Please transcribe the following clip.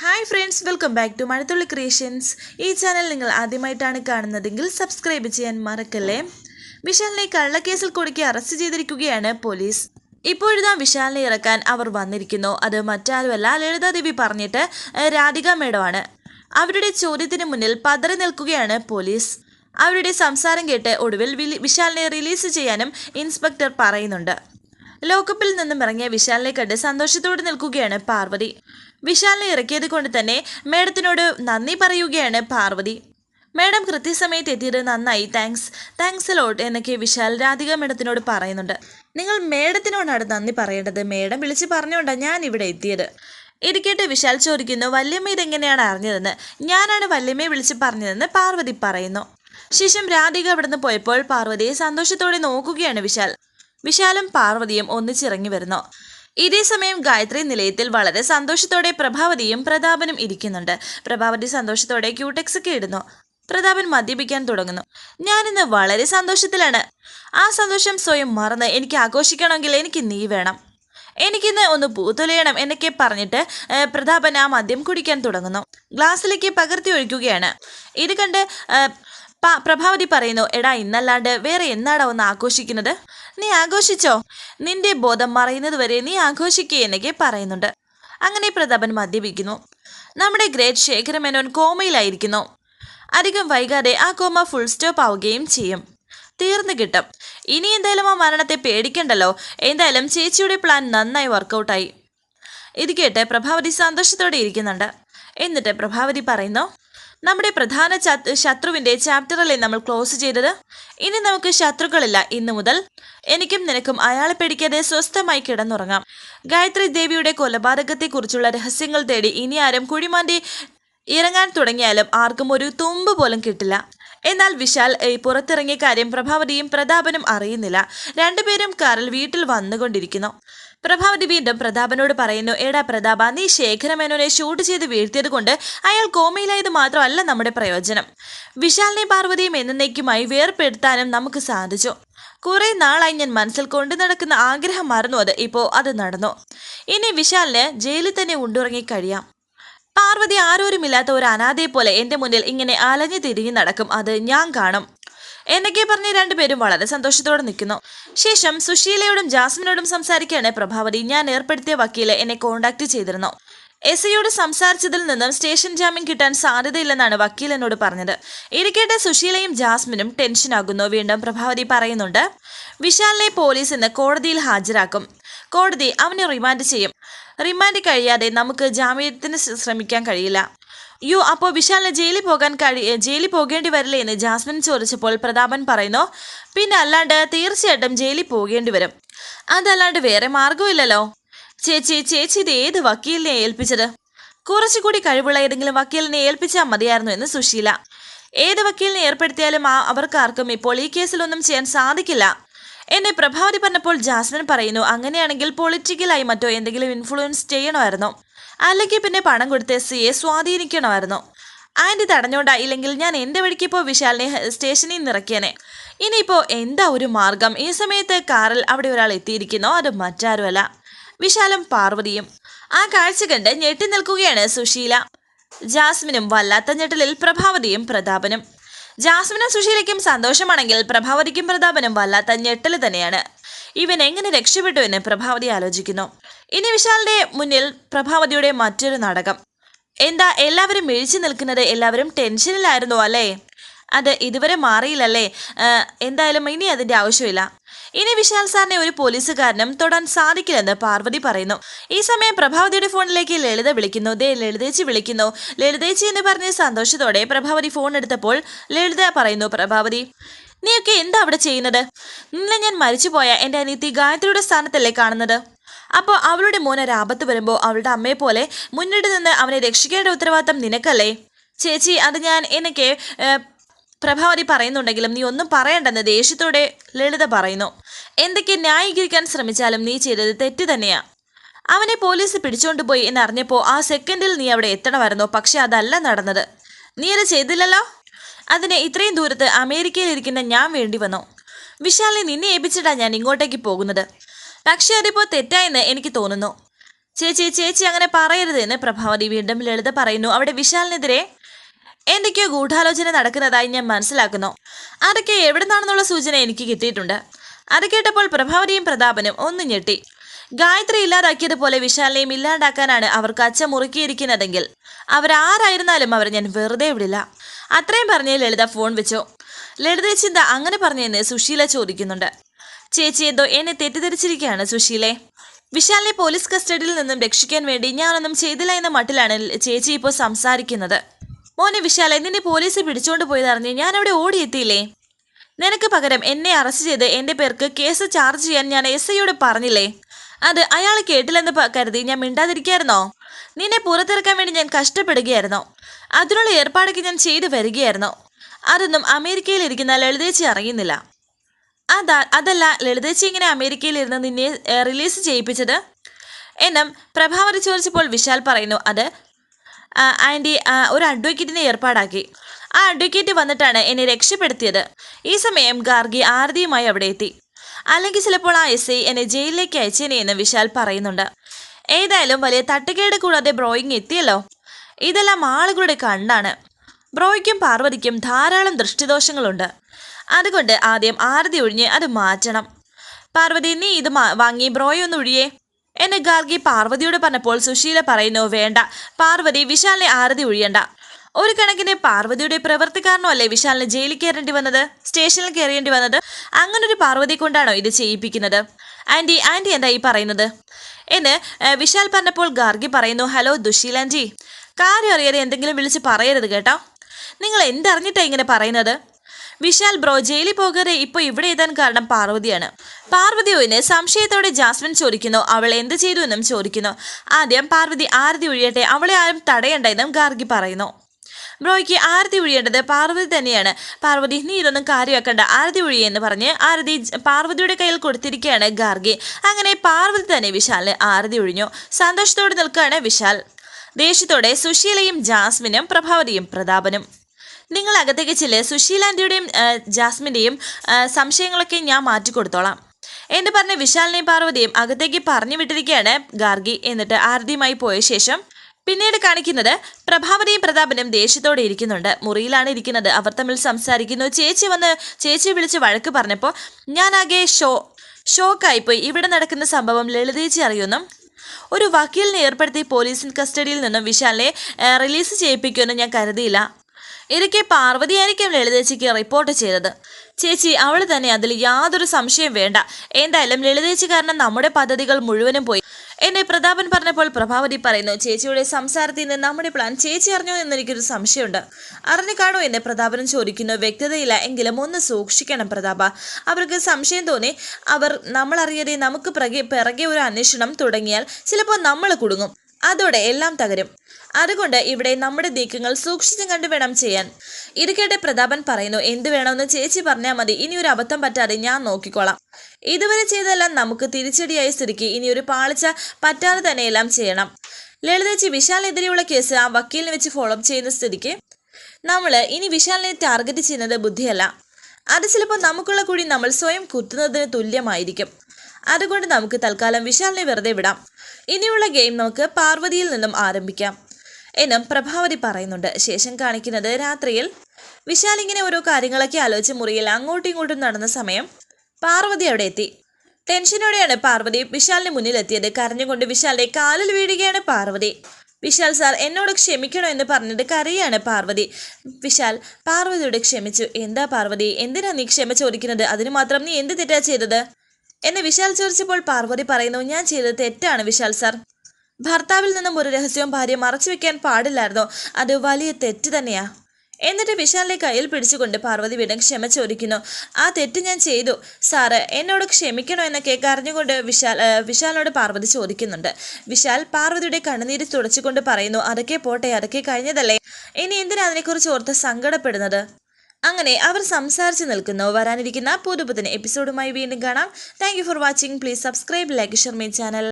Hi friends welcome back to Mazhathulli creations ഈ channel നിങ്ങൾ ആദ്യമായിട്ടാണ് കാണുന്നതെങ്കിൽ സബ്സ്ക്രൈബ് ചെയ്യാൻ മറക്കല്ലേ? വിശാലിനെ കള്ളക്കേസിൽ കുടുക്കി അറസ്റ്റ് ചെയ്തിരിക്കുകയാണ് പോലീസ് ഇപ്പോഴിതാ വിശാലിനെ ഇറക്കാൻ അവർ വന്നിരിക്കുന്നു. അത് മറ്റാരുമല്ല ലളിതാദേവി പറഞ്ഞിട്ട് രാധിക മേഡമാണ്. അവരുടെ ചോദ്യത്തിന് മുന്നിൽ പതറി നിൽക്കുകയാണ് പോലീസ് അവരുടെ സംസാരം കേട്ട് ഒടുവിൽ വിശാലിനെ റിലീസ് ചെയ്യാനും ഇൻസ്പെക്ടർ പറയുന്നുണ്ട്. ലോക്കപ്പിൽ നിന്നും ഇറങ്ങിയ വിശാലിനെ കണ്ട് സന്തോഷത്തോടെ നിൽക്കുകയാണ് പാർവതി. വിശാലിനെ ഇറക്കിയത് കൊണ്ട് തന്നെ മേഡത്തിനോട് നന്ദി പറയുകയാണ് പാർവതി. മേഡം കൃത്യസമയത്ത് എത്തിയത് നന്നായി. താങ്ക്സ് താങ്ക്സ് ലോട്ട് എന്നൊക്കെ വിശാൽ രാധിക മേഡത്തിനോട് പറയുന്നുണ്ട്. നിങ്ങൾ മേഡത്തിനോടാണ് നന്ദി പറയേണ്ടത്. മേഡം വിളിച്ച് പറഞ്ഞുകൊണ്ടാണ് ഞാൻ ഇവിടെ എത്തിയത്. ഇരിക്കട്ടെ വിശാൽ ചോദിക്കുന്നു വല്യമ്മ ഇതെങ്ങനെയാണ് അറിഞ്ഞതെന്ന്? ഞാനാണ് വല്യമ്മയെ വിളിച്ച് പറഞ്ഞതെന്ന് പാർവതി പറയുന്നു. ശേഷം രാധിക അവിടുന്ന് പോയപ്പോൾ പാർവതിയെ സന്തോഷത്തോടെ നോക്കുകയാണ് വിശാൽ. വിശാലും പാർവതിയും ഒന്നിച്ചിറങ്ങി വരുന്നു. ഇതേ സമയം ഗായത്രി നിലയത്തിൽ വളരെ സന്തോഷത്തോടെ പ്രഭാവതിയും പ്രതാപനും ഇരിക്കുന്നുണ്ട്. പ്രഭാവതി സന്തോഷത്തോടെ ക്യൂടെക്സ് ഒക്കെ ഇടുന്നു. പ്രതാപൻ മദ്യപിക്കാൻ തുടങ്ങുന്നു. ഞാനിന്ന് വളരെ സന്തോഷത്തിലാണ്. ആ സന്തോഷം സ്വയം മറന്ന് എനിക്ക് ആഘോഷിക്കണമെങ്കിൽ എനിക്ക് നീ വേണം. എനിക്കിന്ന് ഒന്ന് പൂത്തൊലയണം എന്നൊക്കെ പറഞ്ഞിട്ട് പ്രതാപൻ ആ മദ്യം കുടിക്കാൻ തുടങ്ങുന്നു. ഗ്ലാസ്സിലേക്ക് പകർത്തി ഒഴിക്കുകയാണ്. ഇത് കണ്ട് പ്രഭാവതി പറയുന്നു എടാ ഇന്നല്ലാണ്ട് വേറെ എന്നാടാ ഒന്ന് ആഘോഷിക്കുന്നത്? നീ ആഘോഷിച്ചോ? നിന്റെ ബോധം മറയുന്നത് വരെ നീ ആഘോഷിക്കേ എന്നൊക്കെ പറയുന്നുണ്ട്. അങ്ങനെ പ്രതാപൻ മദ്യപിക്കുന്നു. നമ്മുടെ ഗ്രേറ്റ് ശേഖര മേനോൻ കോമയിലായിരിക്കുന്നു. അധികം വൈകാതെ ആ കോമ ഫുൾ സ്റ്റോപ്പ് ആവുകയും ചെയ്യും. തീർന്നു കിട്ടും. ഇനി എന്തായാലും ആ മരണത്തെ പേടിക്കണ്ടല്ലോ. എന്തായാലും ചേച്ചിയുടെ പ്ലാൻ നന്നായി വർക്കൗട്ടായി ഇത് കേട്ട് പ്രഭാവതി സന്തോഷത്തോടെ ഇരിക്കുന്നുണ്ട്. എന്നിട്ട് പ്രഭാവതി പറയുന്നു നമ്മുടെ പ്രധാന ശത്രുവിന്റെ ചാപ്റ്ററല്ലേ നമ്മൾ ക്ലോസ് ചെയ്തത്. ഇനി നമുക്ക് ശത്രുക്കളില്ല. ഇന്നു മുതൽ എനിക്കും നിനക്കും അയാളെ പേടിക്കാതെ സ്വസ്ഥമായി കിടന്നുറങ്ങാം. ഗായത്രി ദേവിയുടെ കൊലപാതകത്തെക്കുറിച്ചുള്ള രഹസ്യങ്ങൾ തേടി ഇനി ആരും കുഴിമാന്റെ ഇറങ്ങാൻ തുടങ്ങിയാലും ആർക്കും ഒരു തുമ്പ് പോലും കിട്ടില്ല. എന്നാൽ വിശാൽ പുറത്തിറങ്ങിയ കാര്യം പ്രഭാവതിയും പ്രതാപനും അറിയുന്നില്ല. രണ്ടുപേരും കാറിൽ വീട്ടിൽ വന്നുകൊണ്ടിരിക്കുന്നു. പ്രഭാവതി വീണ്ടും പ്രതാപനോട് പറയുന്നു എടാ പ്രതാപ നീ ശേഖരമേനോനെ ഷൂട്ട് ചെയ്ത് വീഴ്ത്തിയത് കൊണ്ട് അയാൾ കോമയിലായത് മാത്രമല്ല നമ്മുടെ പ്രയോജനം. വിശാലിനെ പാർവതിയും എന്നേക്കുമായി വേർപെടുത്താനും നമുക്ക് സാധിച്ചു. കുറെ നാളായി ഞാൻ മനസ്സിൽ കൊണ്ടു നടക്കുന്ന ആഗ്രഹം മറന്നു. അത് ഇപ്പോൾ അത് നടന്നു. ഇനി വിശാലിന് ജയിലിൽ തന്നെ ഉണ്ടുറങ്ങി കഴിയാം. പാർവതി ആരോരുമില്ലാത്ത ഒരു അനാഥയെ പോലെ എന്റെ മുന്നിൽ ഇങ്ങനെ അലഞ്ഞു തിരിഞ്ഞു നടക്കും. അത് ഞാൻ കാണും. എന്നൊക്കെ പറഞ്ഞ് രണ്ടുപേരും വളരെ സന്തോഷത്തോടെ നിൽക്കുന്നു. ശേഷം സുശീലയോടും ജാസ്മിനോടും സംസാരിക്കാണ് പ്രഭാവതി. ഞാൻ ഏർപ്പെടുത്തിയ വക്കീൽ എന്നെ കോണ്ടാക്ട് ചെയ്തിരുന്നു. എസ് ഐയോട് സംസാരിച്ചതിൽ നിന്നും സ്റ്റേഷൻ ജാമ്യം കിട്ടാൻ സാധ്യതയില്ലെന്നാണ് വക്കീൽ എന്നോട് പറഞ്ഞത്. ഇരിക്കട്ടെ സുശീലയും ജാസ്മിനും ടെൻഷനാകുന്നു വീണ്ടും പ്രഭാവതി പറയുന്നുണ്ട് വിശാലിനെ പോലീസ് ഇന്ന് കോടതിയിൽ ഹാജരാക്കും. കോടതി അവനെ റിമാൻഡ് ചെയ്യും. റിമാൻഡ് കഴിയാതെ നമുക്ക് ജാമ്യത്തിന് ശ്രമിക്കാൻ കഴിയില്ല. യു അപ്പോൾ വിശാലിന് ജയിലിൽ പോകാൻ കഴി ജയിലിൽ പോകേണ്ടി വരില്ലേ എന്ന് ജാസ്മിൻ ചോദിച്ചപ്പോൾ പ്രതാപൻ പറയുന്നു പിന്നെ അല്ലാണ്ട് തീർച്ചയായിട്ടും ജയിലിൽ പോകേണ്ടി വരും. അതല്ലാണ്ട് വേറെ മാർഗമില്ലല്ലോ ചേച്ചി ചേച്ചി ഇത് ഏത് വക്കീലിനെ ഏൽപ്പിച്ചത്? കുറച്ചുകൂടി കഴിവുള്ള ഏതെങ്കിലും വക്കീലിനെ ഏൽപ്പിച്ചാൽ മതിയായിരുന്നു എന്ന് സുശീല. ഏത് വക്കീലിനെ ഏർപ്പെടുത്തിയാലും അവർക്കാർക്കും ഇപ്പോൾ ഈ കേസിലൊന്നും ചെയ്യാൻ സാധിക്കില്ല. എന്നെ പ്രഭാവതി പറഞ്ഞപ്പോൾ ജാസ്മിൻ പറയുന്നു അങ്ങനെയാണെങ്കിൽ പൊളിറ്റിക്കലായി മറ്റോ എന്തെങ്കിലും ഇൻഫ്ലുവൻസ് ചെയ്യണമായിരുന്നു. അല്ലെങ്കിൽ പിന്നെ പണം കൊടുത്ത് സിയെ സ്വാധീനിക്കണമായിരുന്നു. ആന്റി തടഞ്ഞോണ്ടാ ഇല്ലെങ്കിൽ ഞാൻ എന്റെ വഴിക്ക് ഇപ്പോൾ വിശാലിനെ സ്റ്റേഷനിൽ നിന്ന് ഇറക്കിയനെ. ഇനിയിപ്പോൾ എന്താ ഒരു മാർഗം? ഈ സമയത്ത് കാറിൽ അവിടെ ഒരാൾ എത്തിയിരിക്കുന്നോ അത് മറ്റാരുമല്ല. വിശാലും പാർവതിയും. ആ കാഴ്ച കണ്ട് ഞെട്ടി നിൽക്കുകയാണ് സുശീല. ജാസ്മിനും വല്ലാത്ത ഞെട്ടലിൽ പ്രഭാവതിയും പ്രതാപനും. ജാസ്മിനും സുശീലയ്ക്കും സന്തോഷമാണെങ്കിൽ പ്രഭാവതിക്കും പ്രതാപനും വല്ലാത്ത ഞെട്ടൽ തന്നെയാണ്. ഇവൻ എങ്ങനെ രക്ഷപ്പെട്ടു എന്ന് പ്രഭാവതി ആലോചിക്കുന്നു. ഇനി വിശാലിന്റെ മുന്നിൽ പ്രഭാവതിയുടെ മറ്റൊരു നാടകം. എന്താ എല്ലാവരും മിഴിച്ചു നിൽക്കുന്നത്? എല്ലാവരും ടെൻഷനിലായിരുന്നു അല്ലേ? അത് ഇതുവരെ മാറിയില്ലല്ലേ? എന്തായാലും ഇനി അതിന്റെ ആവശ്യമില്ല. ഇനി വിശാൽ സാറിനെ ഒരു പോലീസുകാരനും തൊടാൻ സാധിക്കില്ലെന്ന് പാർവതി പറയുന്നു. ഈ സമയം പ്രഭാവതിയുടെ ഫോണിലേക്ക് ലളിത വിളിക്കുന്നു. ദേ ലളിതേച്ചി വിളിക്കുന്നു. ലളിതേച്ചി എന്ന് പറഞ്ഞ് സന്തോഷത്തോടെ പ്രഭാവതി ഫോൺ എടുത്തപ്പോൾ ലളിത പറയുന്നു പ്രഭാവതി നീയൊക്കെ എന്താ അവിടെ ചെയ്യുന്നത്? ഇന്നലെ ഞാൻ മരിച്ചുപോയ എന്റെ അനിയത്തി ഗായത്രിയുടെ സ്ഥാനത്തല്ലേ കാണുന്നത്? അപ്പോൾ അവളുടെ മോനെ ഒരു ആപത്ത് വരുമ്പോൾ അവളുടെ അമ്മയെ പോലെ മുന്നിട്ട് നിന്ന് അവനെ രക്ഷിക്കേണ്ട ഉത്തരവാദിത്തം നിനക്കല്ലേ? ചേച്ചി അത് ഞാൻ എനിക്ക് പ്രഭാവതി പറയുന്നുണ്ടെങ്കിലും നീ ഒന്നും പറയണ്ടെന്ന് ദേഷ്യത്തോടെ ലളിത പറയുന്നു. എന്തൊക്കെ ന്യായീകരിക്കാൻ ശ്രമിച്ചാലും നീ ചെയ്തത് തെറ്റ് തന്നെയാ. അവനെ പോലീസ് പിടിച്ചോണ്ടുപോയി എന്നറിഞ്ഞപ്പോൾ ആ സെക്കൻഡിൽ നീ അവിടെ എത്തണമായിരുന്നു. പക്ഷെ അതല്ല നടന്നത്. നീ അത് ചെയ്തില്ലല്ലോ? അതിന് ഇത്രയും ദൂരത്ത് അമേരിക്കയിൽ ഇരിക്കുന്ന ഞാൻ വേണ്ടി വന്നു. വിശാലിനെ നിന്നെ ഏപിച്ചിട്ടാ ഞാൻ ഇങ്ങോട്ടേക്ക് പോകുന്നത്. പക്ഷെ അതിപ്പോ തെറ്റായെന്ന് എനിക്ക് തോന്നുന്നു. ചേച്ചി ചേച്ചി അങ്ങനെ പറയരുത് എന്ന് പ്രഭാവതി വീണ്ടും ലളിത പറയുന്നു. അവിടെ വിശാലിനെതിരെ എന്തൊക്കെയോ ഗൂഢാലോചന നടക്കുന്നതായി ഞാൻ മനസ്സിലാക്കുന്നു. അതൊക്കെ എവിടുന്നാണെന്നുള്ള സൂചന എനിക്ക് കിട്ടിയിട്ടുണ്ട്. അത് കേട്ടപ്പോൾ പ്രഭാവതിയും പ്രതാപനും ഒന്ന് ഞെട്ടി. ഗായത്രി ഇല്ലാതാക്കിയതുപോലെ വിശാലിനെയും ഇല്ലാണ്ടാക്കാനാണ് അവർക്ക് അച്ഛ മുറുക്കിയിരിക്കുന്നതെങ്കിൽ. അവരാരായിരുന്നാലും അവരെ ഞാൻ വെറുതെ വിടില്ല. അത്രയും പറഞ്ഞ് ലളിത ഫോൺ വെച്ചു. ലളിത ചിന്ത അങ്ങനെ പറഞ്ഞെന്ന് സുശീല ചോദിക്കുന്നുണ്ട്. ചേച്ചി എന്തോ എന്നെ തെറ്റിദ്ധരിച്ചിരിക്കുകയാണ് സുശീലെ. വിശാലിനെ പോലീസ് കസ്റ്റഡിയിൽ നിന്നും രക്ഷിക്കാൻ വേണ്ടി ഞാനൊന്നും ചെയ്തില്ല എന്ന മട്ടിലാണ് ചേച്ചി ഇപ്പോൾ സംസാരിക്കുന്നത്. മോനെ വിശാലെ നിന്നെ പോലീസ് പിടിച്ചുകൊണ്ട് പോയതറിഞ്ഞ് ഞാൻ അവിടെ ഓടിയെത്തിയില്ലേ? നിനക്ക് പകരം എന്നെ അറസ്റ്റ് ചെയ്ത് എന്റെ പേർക്ക് കേസ് ചാർജ് ചെയ്യാൻ ഞാൻ എസ് ഐയോട് പറഞ്ഞില്ലേ? അത് അയാൾ കേട്ടില്ലെന്ന് കരുതി ഞാൻ മിണ്ടാതിരിക്കായിരുന്നോ? നിന്നെ പുറത്തിറക്കാൻ വേണ്ടി ഞാൻ കഷ്ടപ്പെടുകയായിരുന്നോ? അതിനുള്ള ഏർപ്പാടൊക്കെ ഞാൻ ചെയ്തു വരികയായിരുന്നോ? അതൊന്നും അമേരിക്കയിൽ ഇരിക്കുന്ന ലളിതേച്ചി അറിയുന്നില്ല. അതാ അതല്ല ലളിതേച്ചി ഇങ്ങനെ അമേരിക്കയിൽ ഇരുന്ന് നിന്നെ റിലീസ് ചെയ്യിപ്പിച്ചത്? എന്നും പ്രഭാവതി ചോദിച്ചപ്പോൾ വിശാൽ പറയുന്നു അത് ആന്റി ഒരു അഡ്വക്കേറ്റിനെ ഏർപ്പാടാക്കി. ആ അഡ്വക്കേറ്റ് വന്നിട്ടാണ് എന്നെ രക്ഷപ്പെടുത്തിയത്. ഈ സമയം ഗാർഗി ആരതിയുമായി അവിടെ എത്തി. അല്ലെങ്കിൽ ചിലപ്പോൾ ആ എസ് ഐ എന്നെ ജയിലിലേക്ക് അയച്ചേനെ എന്ന് വിശാൽ പറയുന്നുണ്ട്. ഏതായാലും വലിയ തട്ടുകേട് കൂടാതെ ബ്രോയിങ് എത്തിയല്ലോ. ഇതെല്ലാം ആളുകളുടെ കണ്ണാണ്. ബ്രോയ്ക്കും പാർവതിക്കും ധാരാളം ദൃഷ്ടിദോഷങ്ങളുണ്ട്. അതുകൊണ്ട് ആദ്യം ആരതി ഒഴിഞ്ഞ് അത് മാറ്റണം. പാർവതി നീ ഇത് വാങ്ങി ബ്രോയെ ഒന്ന് ഒഴിയേ. എന്നെ ഗാർഗി പാർവതിയോട് പറഞ്ഞപ്പോൾ സുശീല പറയുന്നു വേണ്ട. പാർവതി വിശാലിനെ ആരതി ഒഴിയണ്ട. ഒരു കണക്കിന് പാർവതിയുടെ പ്രവൃത്തി കാരണമല്ലേ വിശാലിന് ജയിലിൽ കയറേണ്ടി വന്നത്? സ്റ്റേഷനിൽ കയറേണ്ടി വന്നത്? അങ്ങനൊരു പാർവതി കൊണ്ടാണോ ഇത് ചെയ്യിപ്പിക്കുന്നത്? ആന്റി ആന്റി എന്താ ഈ പറയുന്നത്? എന്ന് വിശാൽ പറഞ്ഞപ്പോൾ ഗാർഗി പറയുന്നു ഹലോ ദുശീലാൻജി കാര്യം അറിയാതെ എന്തെങ്കിലും വിളിച്ച് പറയരുത് കേട്ടോ. നിങ്ങൾ എന്തറിഞ്ഞിട്ടാ ഇങ്ങനെ പറയുന്നത്? വിശാൽ ബ്രോ ജയിലിൽ പോകാതെ ഇപ്പോൾ ഇവിടെ എത്താൻ കാരണം പാർവതിയാണ്. പാർവതിയോന് സംശയത്തോടെ ജാസ്മിൻ ചോദിക്കുന്നു അവൾ എന്ത് ചെയ്തു എന്നും ചോദിക്കുന്നു. ആദ്യം പാർവതി ആരതി ഒഴിയട്ടെ അവളെ ആരും തടയണ്ട എന്നും ഗാർഗി പറയുന്നു. ബ്രോയ്ക്ക് ആരതി ഒഴിയേണ്ടത് പാർവതി തന്നെയാണ്. പാർവതി നീ ഇതൊന്നും കാര്യമാക്കണ്ട. ആരതി ഒഴിയെന്ന് പറഞ്ഞ് ആരതി പാർവതിയുടെ കയ്യിൽ കൊടുത്തിരിക്കുകയാണ് ഗാർഗി. അങ്ങനെ പാർവതി തന്നെ വിശാലിന് ആരതി ഒഴിഞ്ഞു സന്തോഷത്തോടെ നിൽക്കുകയാണ് വിശാൽ. ദേഷ്യത്തോടെ സുശീലയും ജാസ്മിനും പ്രഭാവതിയും പ്രതാപനും. നിങ്ങൾ അകത്തേക്ക് ചില്ല്. സുശീലാന്റിയുടെയും ജാസ്മിന്റെയും സംശയങ്ങളൊക്കെ ഞാൻ മാറ്റി കൊടുത്തോളാം എന്ന് പറഞ്ഞ് വിശാലിനെയും പാർവതിയും അകത്തേക്ക് പറഞ്ഞു വിട്ടിരിക്കുകയാണ് ഗാർഗി. എന്നിട്ട് ആരതിയുമായി പോയ ശേഷം പിന്നീട് കാണിക്കുന്നത് പ്രഭാവതിയും പ്രതാപനും ദേഷ്യത്തോടെ ഇരിക്കുന്നുണ്ട്. മുറിയിലാണ് ഇരിക്കുന്നത്. അവർ തമ്മിൽ സംസാരിക്കുന്നു. ചേച്ചി വന്ന് ചേച്ചി വിളിച്ച് വഴക്ക് പറഞ്ഞപ്പോൾ ഞാനാകെ ഷോ ഷോക്കായിപ്പോയി. ഇവിടെ നടക്കുന്ന സംഭവം ലളിതേച്ചി അറിയുന്നു. ഒരു വക്കീലിനെ ഏർപ്പെടുത്തി പോലീസിൻ കസ്റ്റഡിയിൽ നിന്നും വിശാലിനെ റിലീസ് ചെയ്യിപ്പിക്കുമെന്ന് ഞാൻ കരുതിയില്ല. ഇതൊക്കെ പാർവതിയായിരിക്കും ലളിതേച്ചിക്ക് റിപ്പോർട്ട് ചെയ്തത്. ചേച്ചി അവൾ തന്നെ അതിൽ യാതൊരു സംശയം വേണ്ട. എന്തായാലും ലളിതേച്ചി കാരണം നമ്മുടെ പദ്ധതികൾ മുഴുവനും പോയി. എന്നെ പ്രതാപൻ പറഞ്ഞപ്പോൾ പ്രഭാവതി പറയുന്നു ചേച്ചിയുടെ സംസാരത്തിൽ നിന്ന് നമ്മുടെ പ്ലാൻ ചേച്ചി അറിഞ്ഞോ എന്നെനിക്കൊരു സംശയമുണ്ട്. അറിഞ്ഞു കാണോ എന്നെ പ്രതാപനും ചോദിക്കുന്നു? വ്യക്തതയില്ല എങ്കിലും ഒന്ന് സൂക്ഷിക്കണം പ്രതാപ. അവർക്ക് സംശയം തോന്നി. അവർ നമ്മളറിയാതെ നമുക്ക് പിറകെ പിറകെ ഒരു അന്വേഷണം തുടങ്ങിയാൽ ചിലപ്പോൾ നമ്മൾ കുടുങ്ങും. അതോടെ എല്ലാം തകരും. അതുകൊണ്ട് ഇവിടെ നമ്മുടെ നീക്കങ്ങൾ സൂക്ഷിച്ചും കണ്ടു വേണം ചെയ്യാൻ. ഇത് കേട്ട് പ്രതാപൻ പറയുന്നു എന്ത് വേണമെന്ന് ചേച്ചി പറഞ്ഞാൽ മതി. ഇനി ഒരു അബദ്ധം പറ്റാതെ ഞാൻ നോക്കിക്കോളാം. ഇതുവരെ ചെയ്തെല്ലാം നമുക്ക് തിരിച്ചടിയായി സ്ഥിതിക്ക്. ഇനി ഒരു പാളിച്ച പറ്റാതെ തന്നെ എല്ലാം ചെയ്യണം. ലളിതച്ചി വിശാലിനെതിരെയുള്ള കേസ് ആ വക്കീലിനെ വെച്ച് ഫോളോ അപ്പ് ചെയ്യുന്ന സ്ഥിതിക്ക്? നമ്മൾ ഇനി വിശാലിനെ ടാർഗറ്റ് ചെയ്യുന്നത് ബുദ്ധിയല്ല. അത് ചിലപ്പോൾ നമുക്കുള്ള കൂടി നമ്മൾ സ്വയം കുത്തുന്നതിന് തുല്യമായിരിക്കും. അതുകൊണ്ട് നമുക്ക് തൽക്കാലം വിശാലിനെ വെറുതെ വിടാം. ഇനിയുള്ള ഗെയിം നമുക്ക് പാർവതിയിൽ നിന്നും ആരംഭിക്കാം. എന്നും പ്രഭാവതി പറയുന്നുണ്ട്. ശേഷം കാണിക്കുന്നത് രാത്രിയിൽ വിശാൽ ഇങ്ങനെ ഓരോ കാര്യങ്ങളൊക്കെ ആലോചിച്ച് മുറിയിൽ അങ്ങോട്ടും ഇങ്ങോട്ടും നടന്ന സമയം പാർവതി അവിടെ എത്തി. ടെൻഷനോടെയാണ് പാർവതി വിശാലിന് മുന്നിലെത്തിയത്. കരഞ്ഞുകൊണ്ട് വിശാലിനെ കാലിൽ വീഴുകയാണ് പാർവതി. വിശാൽ സാർ എന്നോട് ക്ഷമിക്കണോ എന്ന് പറഞ്ഞിട്ട് കരയാണ് പാർവതി. വിശാൽ പാർവതിയോട് ക്ഷമിച്ചു. എന്താ പാർവതി? എന്തിനാ നീ ക്ഷമ ചോദിക്കുന്നത്? അതിന് മാത്രം നീ എന്ത് തെറ്റാ ചെയ്തത്? എന്നെ വിശാൽ ചോദിച്ചപ്പോൾ പാർവതി പറയുന്നു ഞാൻ ചെയ്തത് തെറ്റാണ് വിശാൽ സാർ. ഭർത്താവിൽ നിന്നും ഒരു രഹസ്യവും ഭാര്യ മറച്ചു വെക്കാൻ പാടില്ലായിരുന്നു. അത് വലിയ തെറ്റ് തന്നെയാ. എന്നിട്ട് വിശാലിനെ കയ്യിൽ പിടിച്ചുകൊണ്ട് പാർവതി വീണ്ടും ക്ഷമ ചോദിക്കുന്നു ആ തെറ്റ് ഞാൻ ചെയ്തു. സാറ് എന്നോട് ക്ഷമിക്കണോ എന്നൊക്കെ കരഞ്ഞുകൊണ്ട് വിശാൽ വിശാലിനോട് പാർവതി ചോദിക്കുന്നുണ്ട്. വിശാൽ പാർവതിയുടെ കണ്ണുനീര് തുടച്ചുകൊണ്ട് പറയുന്നു അതൊക്കെ പോട്ടെ അതൊക്കെ കഴിഞ്ഞതല്ലേ? ഇനി എന്തിനാ അതിനെക്കുറിച്ച് ഓർത്ത് സങ്കടപ്പെടുന്നത്? അങ്ങനെ അവർ സംസാരിച്ച് നിൽക്കുന്നു. വരാനിരിക്കുന്ന പുതുപുതിന് എപ്പിസോഡുമായി വീണ്ടും കാണാം. Thank for watching please subscribe like share my channel